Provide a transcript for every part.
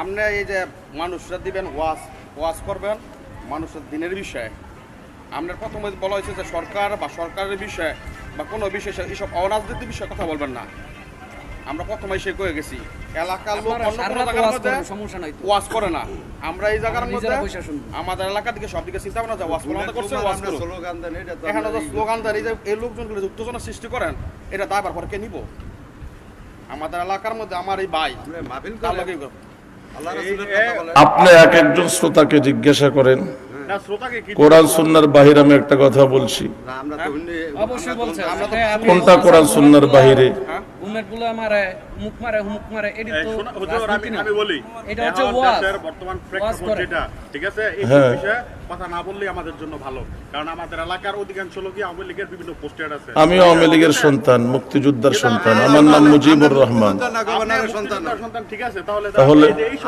আপনি এই যে মানুষরা দিবেন ওয়াজ ওয়াজ করবেন মানুষের দিনের বিষয়ে। আপনার প্রথমে বলা হয়েছে যে সরকার বা সরকারের বিষয়ে বা কোনো বিষয়ে এইসব অরাজনৈতিক বিষয়ে কথা বলবেন না। আমরা প্রথমে এসে কয়ে গেছি। এলাকার লোক অন্য কোনো জায়গার মধ্যে সমস্যা নাই। ওয়াজ করে না। আমরা এই জায়গার মধ্যে। আমাদের এলাকা থেকে সব দিকে চিন্তা ভাবনা যে ওয়াজ করছে ওয়াজ দেন এখানে যে স্লোগান দেয় এই যে এই লোকজনগুলো উত্তেজনা সৃষ্টি করেন এটা দায়বার পরে কে নিব? আমাদের এলাকার মধ্যে আমার এই ভাই। আপনি এক একজন শ্রোতাকে জিজ্ঞাসা করেন না শ্রোতাকে কোরআন সুন্নার বাহিরে আমি একটা কথা বলছি। হ্যাঁ, আপনি কোনটা কোরআন সুন্নার বাহিরে? হ্যাঁ। উমেরগুলো মারে মুখ মারে মুখ মারে এটি তো শোনো, হুজুর, রাজনীতি আমি বলি এটা হচ্ছে ওয়াজ বর্তমান প্রেক্ষাপট যেটা ঠিক আছে? এই হ্যাঁ। বিষয়ে কথা না বললেই আমাদের জন্য ভালো কারণ আমাদের এলাকার অধিকাংশ লোকই আওয়ামী লীগের বিভিন্ন পোস্টার আছে। আমি আওয়ামী লীগের সন্তান মুক্তিযোদ্ধার সন্তান। আমার নাম মুজিবুর রহমান। সন্তান। ঠিক আছে তাহলে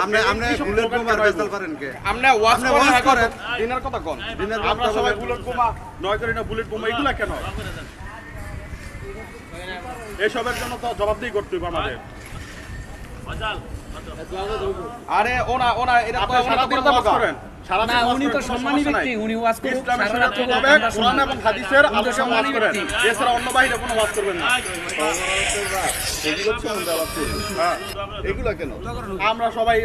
আপনি আপনি বুলেট? পারেন কে? আপনি ওয়াজ করেন। দিনের কথা কোন? দিনের কথা সবাই বলেন। বুলেট বোমা নয় করি না বুলেট বোমা এগুলা কেন? এসবের জন্য তো জবাবদিহি করতে হবে আমাদের। আরে ওনা ওনা এটা তো তো সারাদিন করেন। উনি তো সম্মানী ব্যক্তি, উনি ওয়াজ আমরা কোরআন এবং হাদিসের তো আলোচনা ওয়াজ করেন। এছাড়া অন্য বাইরে কোনো ওয়াজ করবেন না। হ্যাঁ। কেন? আমরা সবাই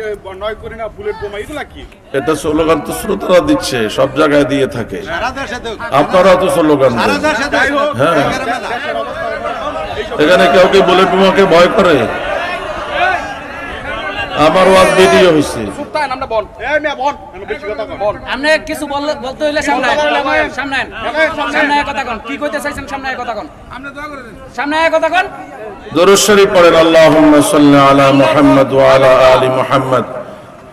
নয় করি না বুলেট বোমা এগুলা কি? এটা স্লোগান তো শ্রোতারা দিচ্ছে সব জায়গায় দিয়ে থাকে। দেখ আপনারাও তো স্লোগান হ্যাঁ। এখানে কেউ কি বলে তোমাকে ভয় করে? আমার ওয়াজ ভিডিও হয়েছে সুপ্তায় আমরা বল। এই মেয়ে বল। আমি বেশি কথা বল। আপনি কিছু বললে- বলতে হইলে সামনে। সামনে। সামনে কথা কন। কি কইতে চাইছেন সামনে কথা কন। সামনে কথা কন। দরুদ শরীফ পড়েন আল্লাহুম্মা সাল্লি আলা মুহাম্মদ ওয়া আলা আলি মুহাম্মদ।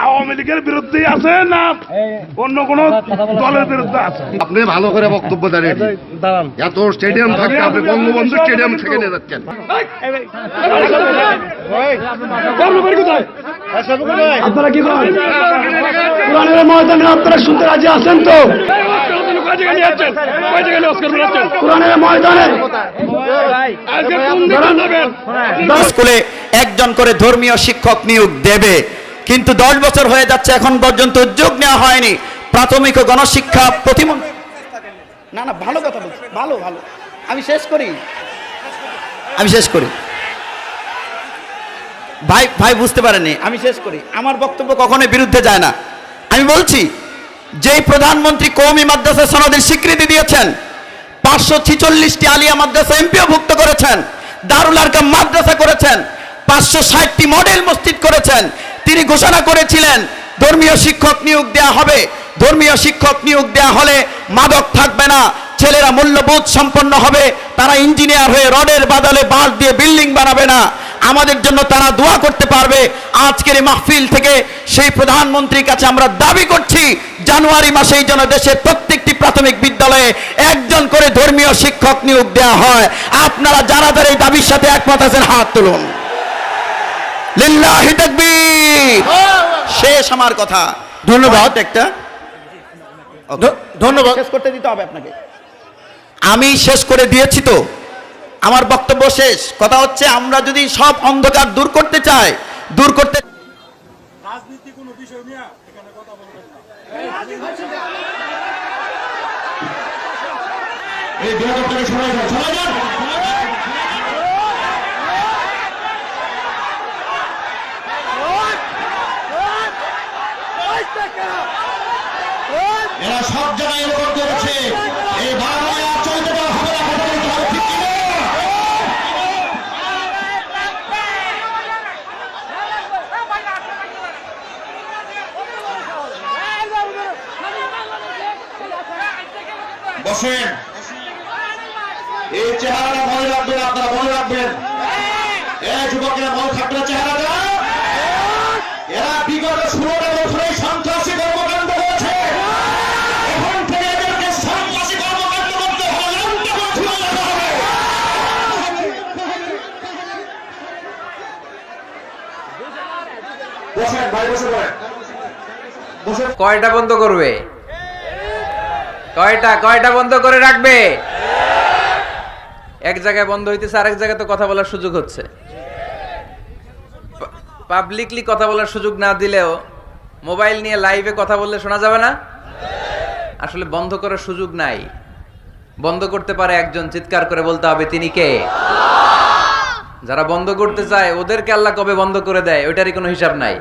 আওয়ামী লীগের বিরুদ্ধে আছে না অন্য কোন আপনি ভালো করে বক্তব্য দাঁড়িয়ে এত স্টেডিয়াম থাকে আপনি বঙ্গবন্ধু স্টেডিয়াম থেকে নিয়ে যাচ্ছেন আপনারা কি করেন ময়দানে আপনারা শুনতে আছেন তো স্কুলে একজন করে ধর্মীয় শিক্ষক নিয়োগ দেবে কিন্তু দশ বছর হয়ে যাচ্ছে এখন পর্যন্ত উদ্যোগ নেওয়া হয়নি। প্রাথমিক ও গণশিক্ষা প্রতিমন্ত্রী না না ভালো কথা বলছি। ভালো ভালো। আমি শেষ করি। আমি শেষ করি। ভাই ভাই বুঝতে পারেনি আমি শেষ করি। আমার বক্তব্য কখনোই বিরুদ্ধে যায় না। আমি বলছি যেই প্রধানমন্ত্রী কৌমি মাদ্রাসা সনদের স্বীকৃতি দিয়েছেন পাঁচশো ছিচল্লিশটি আলিয়া মাদ্রাসা এমপিও ভুক্ত করেছেন, দারুল আরকাম মাদ্রাসা করেছেন, পাঁচশো ষাটটি মডেল মসজিদ করেছেন। তিনি ঘোষণা করেছিলেন, ধর্মীয় শিক্ষক নিয়োগ দেওয়া হবে। ধর্মীয় শিক্ষক নিয়োগ দেওয়া হলে মাদক থাকবে না, ছেলেরা মূল্যবোধ সম্পন্ন হবে, তারা ইঞ্জিনিয়ার হয়ে রডের বাদলে বাঁশ দিয়ে বিল্ডিং বানাবে না। আমাদের জন্য তারা দোয়া করতে পারবে। আজকের মাহফিল থেকে সেই প্রধানমন্ত্রীর কাছে আমরা দাবি করছি, জানুয়ারি মাসেই যেন দেশের প্রত্যেকটি প্রাথমিক বিদ্যালয়ে একজন করে ধর্মীয় শিক্ষক নিয়োগ দেওয়া হয়। আপনারা যারা যারা এই দাবির সাথে একমত আছেন হাত তুলুন। লিল্লাহি তাকবীর। শেষ আমার কথা। ধন্যবাদ। একটা। ধন্যবাদ। শেষ করতে দিতে হবে আপনাকে। আমি শেষ করে দিয়েছি তো। আমার বক্তব্য শেষ। কথা হচ্ছে আমরা যদি সব অন্ধকার দূর করতে চাই দূর করতে এরা সব জায়গায় এরকম করেছে। এই বাংলায় আর চলতে হবে না? বসেন। এই চেহারাটা মনে রাখবেন আপনারা, মনে রাখবেন। এই যুবকের মনে থাকবে চেহারাটা? এরা বিগত ষোলোটা সন্ত্রাসী কর্মকাণ্ড এখন থেকে এদেরকে সন্ত্রাসী কর্মকাণ্ড করতে হবে কয়টা বন্ধ করবে? কয়টা কয়টা বন্ধ করে রাখবে? এক জায়গায় বন্ধ হইতেছে, আরেক জায়গায় তো কথা বলার সুযোগ হচ্ছে। পাবলিকলি কথা বলার সুযোগ না দিলেও মোবাইল নিয়ে লাইভে কথা বললে শোনা যাবে না? আসলে বন্ধ করার সুযোগ নাই। বন্ধ করতে পারে একজন, চিৎকার করে বলতে হবে, তিনি কে? যারা বন্ধ করতে চায়, ওদেরকে আল্লাহ কবে বন্ধ করে দেয়, ওইটারই কোনো হিসাব নাই।